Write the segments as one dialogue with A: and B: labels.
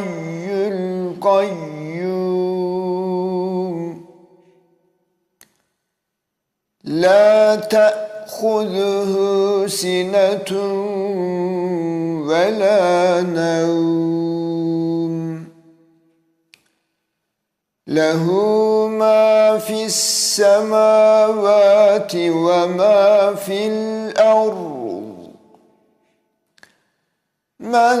A: الحي القيوم. لا تأخذه سنة ولا نوم. له ما في السماوات وما في الأرض. من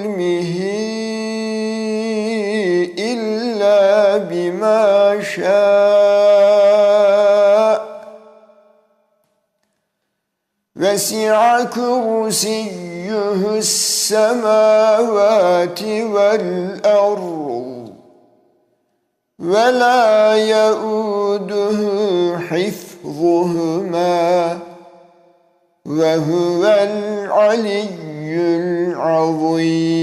A: بما شاء وسع كرسيه السماوات والأرض ولا يؤوده حفظهما وهو العلي العظيم.